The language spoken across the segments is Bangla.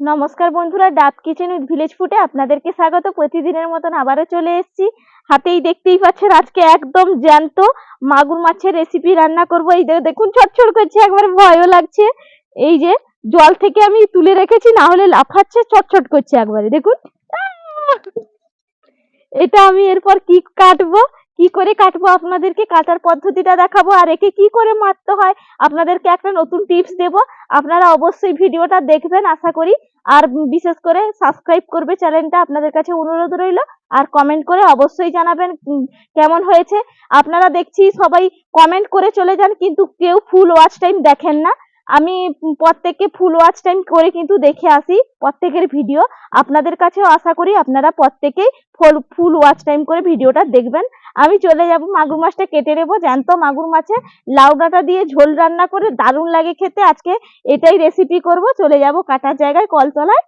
নমস্কার বন্ধুরা, ডাব কিচেন উইথ ভিলেজ ফুটে আপনাদেরকে স্বাগত। প্রতিদিনের মতন আবারও চলে এসেছি। হাতেই দেখতেই পাচ্ছেন আজকে একদম জ্যান্ত মাগুর মাছের রেসিপি রান্না করব। এই দেখুন, ছটছট করছে, একবার ভয়ও লাগছে। এই যে জল থেকে আমি তুলে রেখেছি, না হলে লাফাচ্ছে, ছটছট করছে একবারে। দেখুন এটা আমি এরপর কি কাটবো? কি করে কাটবো? আপনাদেরকে কাটার পদ্ধতিটা দেখাবো আর একে কি করে মারতে হয়? আপনাদেরকে একটা নতুন টিপস দেব। আপনারা অবশ্যই ভিডিওটা দেখবেন, আশা করি। আর বিশেষ করে সাবস্ক্রাইব করবে চ্যানেলটা আপনাদের কাছে অনুরোধ রইল। আর কমেন্ট করে অবশ্যই জানাবেন কেমন হয়েছে। আপনারা দেখছি সবাই কমেন্ট করে চলে যান, কিন্তু কেউ ফুল ওয়াচ টাইম দেখেন না। আমি প্রত্যেককে ফুল ওয়াচ টাইম করে কিন্তু দেখে আসি, প্রত্যেকের ভিডিও আপনাদের কাছেও আশা করি আপনারা প্রত্যেকেই ফুল ফুল ওয়াচ টাইম করে ভিডিওটা দেখবেন। আমি চলে যাব, মাগুর মাছটা কেটে নেব, জ্যান্ত মাগুর মাছে লাউ ডাঁটা দিয়ে ঝোল রান্না করে দারুণ লাগে খেতে। আজকে এটাই রেসিপি করব, চলে যাব কাটার জায়গায় কলতলায়।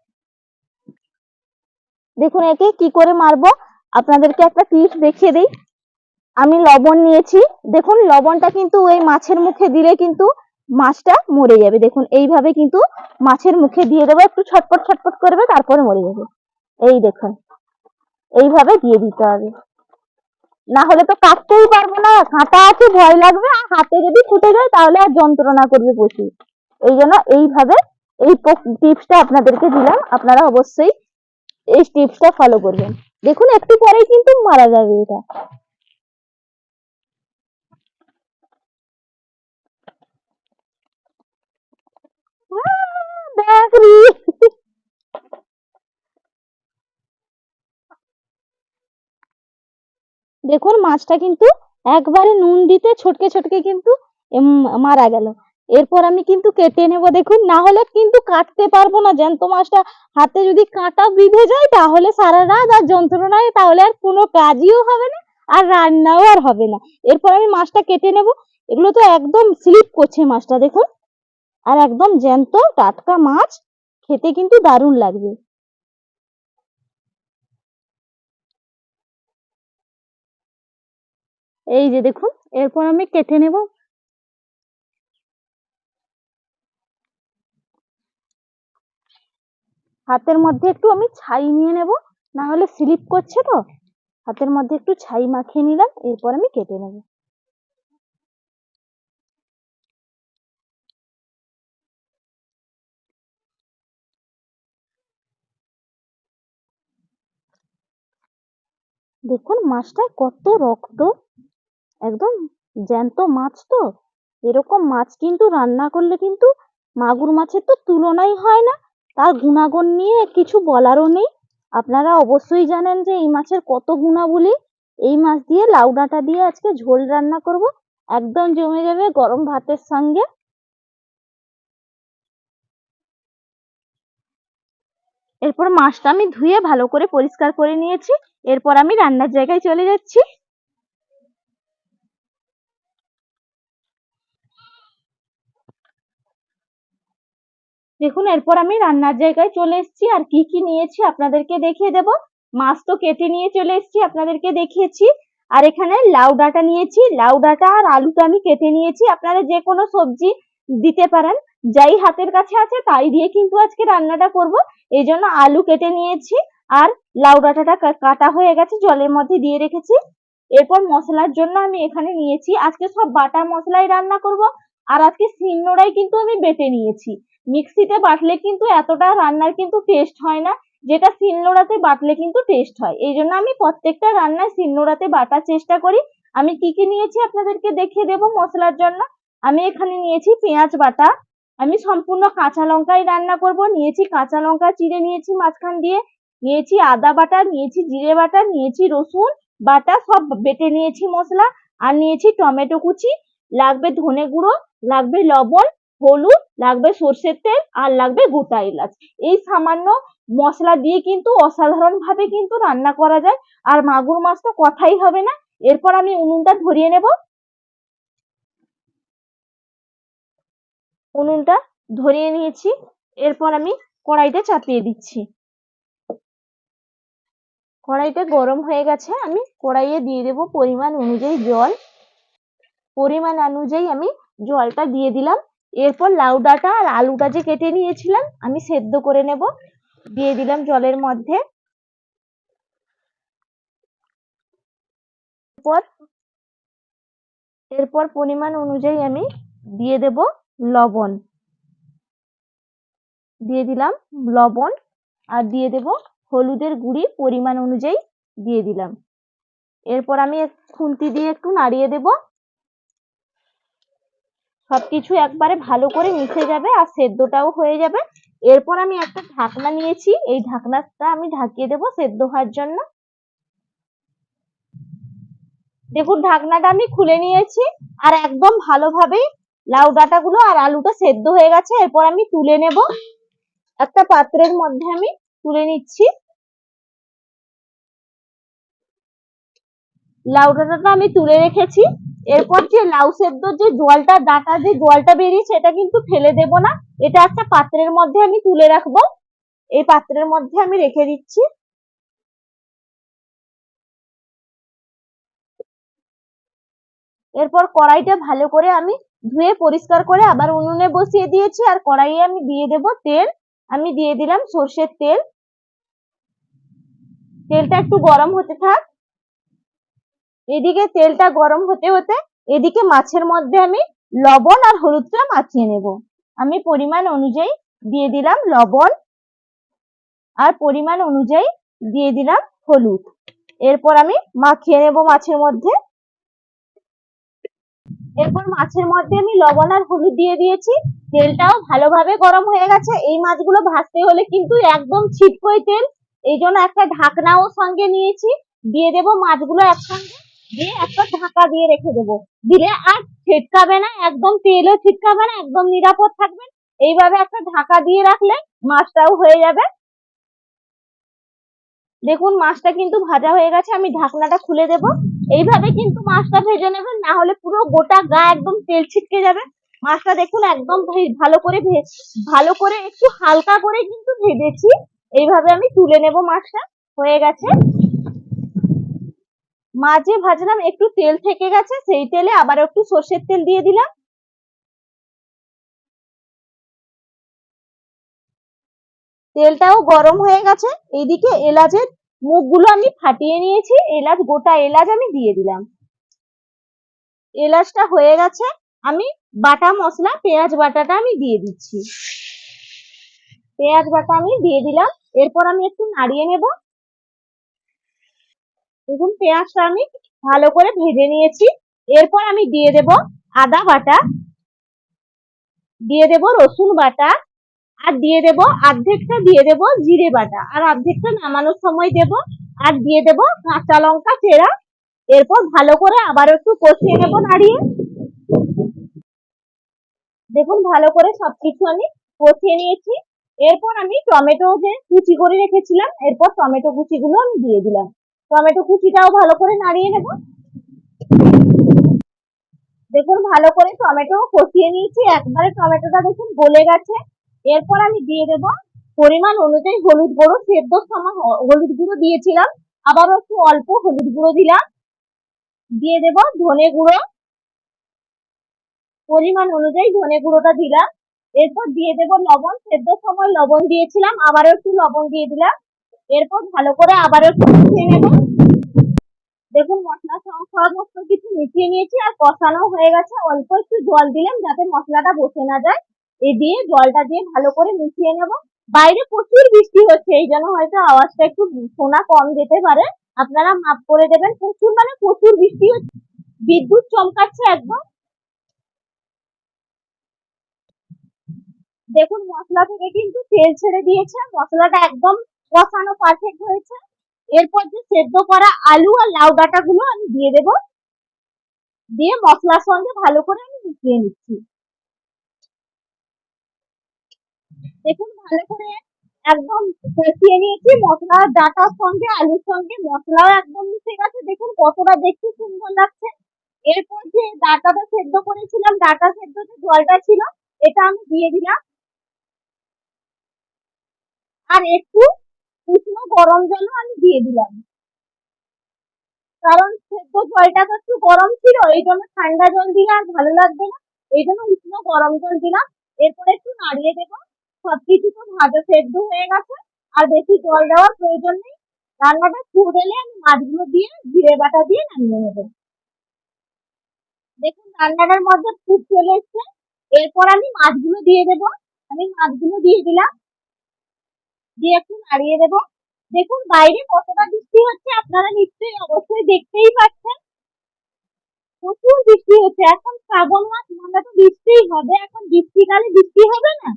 দেখুন একে কি করে মারবো, আপনাদেরকে একটা টিপস দেখিয়ে দিই। আমি লবণ নিয়েছি। দেখুন, লবণটা কিন্তু ওই মাছের মুখে দিলে কিন্তু মাছটা মরে যাবে। দেখুন, এইভাবে কিন্তু মাছের মুখে দিয়ে দেবো, একটু ছটপট ছটপট করবে তারপরে মরে যাবে। এই দেখুন, এইভাবে দিয়ে দিতে হবে। না হলে তো কাটতেই পারব না। কাঁটা আছে, ভয় লাগবে, আর হাতে যদি ফুটে যায়, তাহলে আর যন্ত্রণা করবে প্রচুর। এই জন্য এইভাবে এই টিপসটা আপনাদেরকে দিলাম। আপনারা অবশ্যই এই টিপসটা ফলো করবেন। দেখুন, একটু পরেই কিন্তু মারা যাবে এটা। আহ, দেখ রে। দেখুন মাছটা কিন্তু একবারে নুন দিতে ছটকে ছটকে কিন্তু মারা গেল। এরপর আমি কিন্তু কেটে নেব দেখুন না হলে কিন্তু কাটতে পারব না। জ্যান্ত মাছটা হাতে যদি কাঁটা বিঁধে যায় তাহলে সারা রাত আর যন্ত্রণায় তাহলে আর কোনো কাজইও হবে না আর রান্নাও আর হবে না। এরপর আমি মাছটা কেটে নেব। এগুলো তো একদম স্লিপ করছে মাছটা দেখুন। আর একদম জ্যান্ত টাটকা মাছ খেতে কিন্তু দারুণ লাগবে। এই যে দেখুন, এরপর আমি কেটে নেব। হাতের মধ্যে একটু আমি ছাই নিয়ে নেব না হলে স্লিপ করছে তো। হাতের মধ্যে একটু ছাই মাখিয়ে নিলাম, এরপর আমি কেটে নেব। দেখুন মাছটায় কত রক্ত। একদম জ্যান্ত মাছ তো। এরকম মাছ কিন্তু রান্না করলে কিন্তু মাগুর মাছের তো তুলনাই হয় না। তার গুণাগুণ নিয়ে কিছু বলারও নেই। আপনারা অবশ্যই জানেন যে এই মাছের কত গুণাবলী। এই মাছ দিয়ে লাউ ডাঁটা দিয়ে আজকে ঝোল রান্না করব। একদম জমে যাবে গরম ভাতের সঙ্গে। এরপর মাছটা আমি ধুয়ে ভালো করে পরিষ্কার করে নিয়েছি। এরপর আমি রান্নার জায়গায় চলে যাচ্ছি। দেখুন, এরপর আমি রান্নার জায়গায় চলে এসেছি। আর কি কি নিয়েছি আপনাদেরকে দেখিয়ে দেব। মাছ তো কেটে নিয়ে চলে এসেছি, আপনাদেরকে দেখিয়েছি। আর এখানে লাউ ডাঁটা নিয়েছি। লাউ ডাঁটা আর আলুটা আমি কেটে নিয়েছি। আপনারা যে কোনো সবজি দিতে পারেন। যাই হাতের কাছে আছে, তাই দিয়ে কিন্তু আজকে রান্নাটা করব। এই জন্য আলু কেটে নিয়েছি আর লাউ ডাঁটাটা কাটা হয়ে গেছে, জলের মধ্যে দিয়ে রেখেছি। এরপর মশলার জন্য আমি এখানে নিয়েছি, আজকে সব বাটা মশলাই রান্না করব আর আজকে শিলনোড়ায় কিন্তু আমি বেটে নিয়েছি। মিক্সিতে বাটলে কিন্তু এতটা রান্নার কিন্তু টেস্ট হয় না, যেটা শিলনোড়াতে বাটলে কিন্তু টেস্ট হয়। এই জন্য আমি প্রত্যেকটা রান্নায় শিলনোড়াতে বাটার চেষ্টা করি। আমি কি কি নিয়েছি আপনাদেরকে দেখিয়ে দেব মশলার জন্য। আমি এখানে নিয়েছি পেঁয়াজ বাটা আমি সম্পূর্ণ কাঁচা লঙ্কাই রান্না করব। নিয়েছি কাঁচা লঙ্কা চিড়ে নিয়েছি মাঝখান দিয়ে। নিয়েছি আদা বাটা, নিয়েছি জিরে বাটা, নিয়েছি রসুন বাটা, সব বেটে নিয়েছি মশলা। আর নিয়েছি টমেটো কুচি। লাগবে ধনে গুঁড়ো, লাগবে লবণ, হলুদ, লাগবে সর্ষের তেল, আর লাগবে গোটা এলাচ। এই সামান্য মশলা দিয়ে কিন্তু অসাধারণ ভাবে কিন্তু রান্না করা যায়। আর মাগুর মাছ তো কথাই হবে না। এরপর আমি উনুনটা ধরিয়ে নেব। উনুনটা ধরিয়ে নিয়েছি। এরপর আমি কড়াইটা চাপিয়ে দিচ্ছি। কড়াইটা গরম হয়ে গেছে, আমি কড়াইয়ে দিয়ে দেব পরিমাণ অনুযায়ী জল। পরিমাণ অনুযায়ী আমি জলটা দিয়ে দিলাম। এরপর লাউ ডাঁটা আর আলুটা যে কেটে নিয়েছিলাম, আমি সেদ্ধ করে নেব। দিয়ে দিলাম জলের মধ্যে। এরপর এরপর পরিমাণ অনুযায়ী আমি দিয়ে দেব লবণ। দিয়ে দিলাম লবণ আর দিয়ে দেব হলুদের গুঁড়ি পরিমাণ অনুযায়ী দিয়ে দিলাম। এরপর আমি খুন্তি দিয়ে একটু নাড়িয়ে দেব। সবকিছু একবারে ভালো করে মিশে যাবে আর সেদ্ধটাও হয়ে যাবে। এরপর আমি একটা ঢাকনা নিয়েছি, এই ঢাকনাটা আমি ঢাকিয়ে দেব সেদ্ধ হওয়ার জন্য। দেখুন ঢাকনাটা আমি খুলে নিয়েছি আর একদম ভালোভাবে লাউ ডাঁটাগুলো আর আলুটা সেদ্ধ হয়ে গেছে। এরপর আমি তুলে নেব। একটা পাত্রের মধ্যে আমি তুলে নিচ্ছি। লাউ ডাঁটাটা আমি তুলে রেখেছি। এরপর যে লাউ সেদ্ধ যে জলটা, ডাঁটা যে জলটা বেরিয়েছে, এটা কিন্তু ফেলে দেব না। এটা একটা পাত্রের মধ্যে আমি তুলে রাখব। এই পাত্রের মধ্যে আমি রেখে দিচ্ছি। এরপর কড়াইটা ভালো করে আমি ধুয়ে পরিষ্কার করে আবার উনুনে বসিয়ে দিয়েছি, আর কড়াইয়ে আমি দিয়ে দেব তেল। আমি দিয়ে দিলাম সর্ষের তেল। তেলটা একটু গরম হতে থাক। এদিকে তেলটা গরম হতে হতে এদিকে মাছের মধ্যে আমি লবণ আর হলুদটা মাখিয়ে নেব। আমি পরিমাণ অনুযায়ী দিয়ে দিলাম লবণ, আর পরিমাণ অনুযায়ী দিয়ে দিলাম হলুদ। এরপর আমি মাখিয়ে নেব মাছের মধ্যে। এরপর মাছের মধ্যে আমি লবণ আর হলুদ দিয়ে দিয়েছি। তেলটাও ভালোভাবে গরম হয়ে গেছে। এই মাছগুলো ভাজতে হলে কিন্তু একদম ছিটকোই তেল। এই জন্য একটা ঢাকনাও সঙ্গে নিয়েছি। দিয়ে দেবো মাছগুলো একসঙ্গে। দিয়ে একটা ঢাকা দিয়ে রেখে দেবো। দিলে আর ছিটকাবে না, একদম তেলও ছিটকাবে না, একদম নিরাপদ থাকবেন এইভাবে একটা ঢাকা দিয়ে রাখলে মাছটাও হয়ে যাবে। দেখুন, মাছটা কিন্তু ভাজা হয়ে গেছে। আমি ঢাকনাটা খুলে দেব। এইভাবে কিন্তু মাছটা ভেজে নেবেন, না হলে পুরো গোটা গা একদম তেল ছিটকে যাবে। মাছটা দেখুন একদম ভালো করে ভালো করে একটু হালকা করে কিন্তু ভেজেছি। এইভাবে আমি তুলে নেব মাছটা, হয়ে গেছে। মাঝে ভাজলাম, একটু তেল থেকে গেছে, সেই তেলে আবার একটু সর্ষের তেল দিয়ে দিলাম। তেলটাও গরম হয়ে গেছে। এইদিকে এলাচের মুখগুলো আমি ফাটিয়ে নিয়েছি, এলাচ, গোটা এলাচ আমি দিয়ে দিলাম। এলাচটা হয়ে গেছে, আমি বাটা মশলা, পেঁয়াজ বাটাটা আমি দিয়ে দিচ্ছি। পেঁয়াজ বাটা আমি দিয়ে দিলাম, এরপর আমি একটু নাড়িয়ে নেব। দেখুন, পেঁয়াজটা আমি ভালো করে ভেজে নিয়েছি। এরপর আমি দিয়ে দেব আদা বাটা, দিয়ে দেব রসুন বাটা আর দিয়ে দেব অর্ধেকটা দিয়ে দেব জিরে বাটা। আর অর্ধেকটা নামানোর সময় দেব আর দিয়ে দেব কাঁচা লঙ্কা, চেরা। এরপর ভালো করে আবার একটু কষিয়ে নেব নাড়িয়ে। দেখুন, ভালো করে সবকিছু আমি কষিয়ে নিয়েছি। এরপর আমি টমেটো যে কুচি করে রেখেছিলাম, এরপর টমেটো কুচিগুলো আমি দিয়ে দিলাম। টমেটো কুচিটাও ভালো করে নাড়িয়ে নেব। দেখুন, ভালো করে টমেটো কষিয়ে নিয়েছি। একবারে টমেটোটা দেখুন গলে গেছে। এরপর আমি দিয়ে দেব পরিমাণ অনুযায়ী হলুদ গুঁড়ো সেদ্ধর সময় হলুদ গুঁড়ো দিয়েছিলাম। আবারও একটু অল্প হলুদ গুঁড়ো দিলাম। দিয়ে দেব ধনে গুঁড়ো। পরিমাণ অনুযায়ী ধনে গুঁড়োটা দিলাম। এরপর দিয়ে দেব লবণ সেদ্ধর সময় লবণ দিয়েছিলাম। আবারও একটু লবণ দিয়ে দিলাম। এরপর ভালো করে আবারও একটু মিশিয়ে নেব। দেখুন, মশলা সমস্ত কিছু মিশিয়ে নিয়েছি আর কষানো হয়ে গেছে। অল্প একটু জল দিলাম যাতে মশলাটা বসে না যায়। এই দিয়ে জলটা দিয়ে ভালো করে মিশিয়ে নেব। বাইরে প্রচুর বৃষ্টি হচ্ছে, এই জন্য হয়তো আওয়াজটা একটু শোনা কম যেতে পারে। আপনারা মাপ করে দেবেন, প্রচুর মানে প্রচুর বৃষ্টি হচ্ছে। বিদ্যুৎ চমকাচ্ছে একদম। দেখুন, মশলা থেকে কিন্তু তেল ছেড়ে দিয়েছে, মশলাটা একদম কষানো পারফেক্ট হয়েছে। এরপর যে সেদ্ধ করা আলু আর লাউ ডাঁটা গুলো আমি দিয়ে দেব। দিয়ে মশলার সঙ্গে ভালো করে আমি মিশিয়ে নিচ্ছি। দেখুন, ভালো করে একদম কষিয়ে নিয়েছি। মশলা ডাঁটার সঙ্গে, আলুর সঙ্গে, মশলাও একদম মিশে গেছে। দেখুন, কতটা দেখতে সুন্দর লাগছে। এরপর যে ডাঁটাটা সেদ্ধ করেছিলাম, ডাঁটা সেদ্ধ যে জলটা ছিল, এটা আমি দিয়ে দিলাম। আর একটু উষ্ণ গরম জলও আমি দিয়ে দিলাম। কারণ সেদ্ধ জলটা তো একটু গরম ছিল, এই জন্য ঠান্ডা জল দিলে আর ভালো লাগবে না। এই জন্য উষ্ণ গরম জল দিলাম। এরপরে একটু নাড়িয়ে দেবো। সবকিছু তো ভাজা সেদ্ধ হয়ে গেছে, আর বেশি জল দেওয়ার প্রয়োজন নেই। রান্নাটা ফুট এলে আমি মাছগুলো দিয়ে জিরে বাটা দিয়ে নামিয়ে নেব। দেখুন, রান্নাটার মধ্যে ফুট চলে এসছে। এরপর আমি মাছগুলো দিয়ে দেবো। আমি মাছগুলো দিয়ে দিলাম। দিয়ে একটু নাড়িয়ে দেবো। দেখুন, বাইরে কতটা বৃষ্টি হচ্ছে আপনারা নিশ্চয়ই অবশ্যই দেখতেই পাচ্ছেন। প্রচুর বৃষ্টি হচ্ছে। এখন শ্রাবণ মাস মানে তো বৃষ্টিই হবে। এখন বৃষ্টিকালে বৃষ্টি হবে না?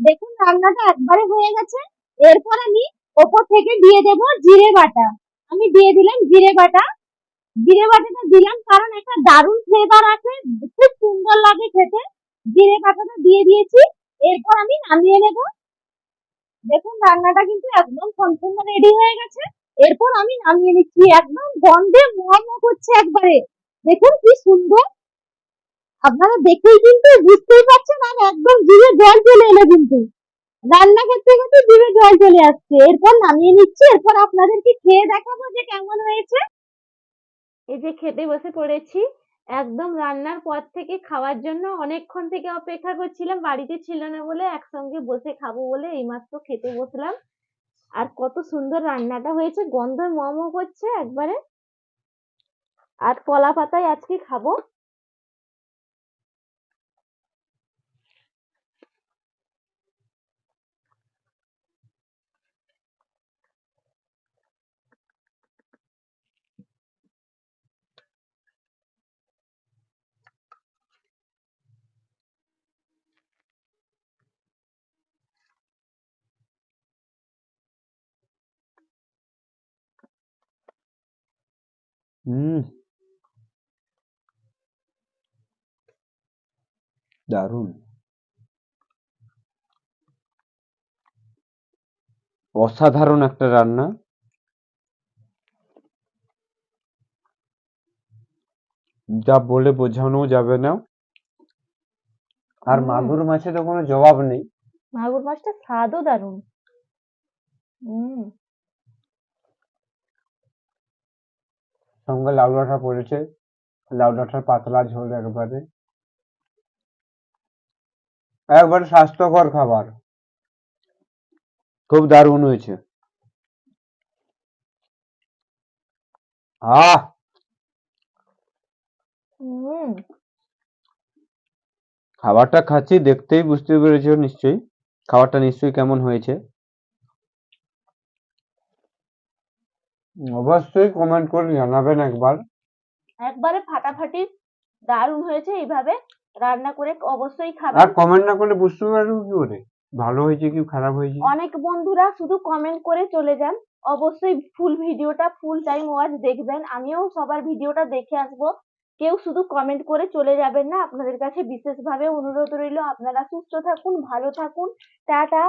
দেখুন, রান্নাটা একবারে হয়ে গেছে। এরপর আমি ওপর থেকে দিয়ে দেব জিরে বাটা। আমি দিয়ে দিলাম জিরে বাটা। জিরে বাটাটা দিলাম কারণ একটা দারুণ ফ্লেভার আছে, খুব সুন্দর লাগে খেতে। জিরে বাটাটা দিয়ে দিয়েছি। এরপর আমি নামিয়ে নেব। দেখুন, রান্নাটা কিন্তু একদম সম্পূর্ণ রেডি হয়ে গেছে। এরপর আমি নামিয়ে নিচ্ছি। একদম গন্ধে মম করছে একবারে। দেখুন কি সুন্দর। আপনারা দেখেই কিন্তু বুঝতেই পারছেন, আর একদম জিভে জল চলে এলো কিন্তু। রান্না করতে করতে জিভে জল চলে আসছে। এরপর নামিয়ে নিচ্ছি, এরপর আপনাদেরকে খেয়ে দেখাবো যে কেমন হয়েছে। এই যে খেতে বসে পড়েছি, একদম রান্নার পর থেকে খাওয়ার জন্য অনেকক্ষণ থেকে অপেক্ষা করছিলাম, বাড়িতে ছিল না বলে একসঙ্গে বসে খাব বলে এইমাত্র খেতে বসলাম। আর কত সুন্দর রান্নাটা হয়েছে, গন্ধ মম করছে একবারে। আর কলা পাতায় আজকে খাব। হুম দারুণ। অসাধারণ একটা রান্না। যা বলে বোঝানো যাবে না। আর হুম। মাগুর মাছে তো কোনো জবাব নেই। মাগুর মাছটা স্বাদও দারুণ। হুম সঙ্গে লাউ ডাঁটা পড়েছে। লাউ ডাঁটার পাতলা ঝোল একবারে। একবারে স্বাস্থ্যকর খাবার। খুব দারুণ হয়েছে। আহ! খাবারটা খাচ্ছি দেখতেই বুঝতে পেরেছ নিশ্চয়ই। খাবারটা নিশ্চয়ই কেমন হয়েছে? অবশ্যই কমেন্ট করে জানাবেন একবার। একবারে ফাটাফাটি দারুণ হয়েছে এইভাবে রান্না করে অবশ্যই খাবেন। আর কমেন্ট না করলে বুঝতে পারব কি করে? ভালো হয়েছে কি খারাপ হয়েছে অনেক বন্ধুরা শুধু কমেন্ট করে চলে যান। অবশ্যই ফুল ভিডিওটা ফুল টাইম ওয়াচ দেখবেন। আমিও সবার ভিডিওটা দেখে আসব। কেউ শুধু কমেন্ট করে চলে যাবেন না। আপনাদের কাছে বিশেষভাবে অনুরোধ রইল। আপনারা সুস্থ থাকুন ভালো থাকুন। টাটা।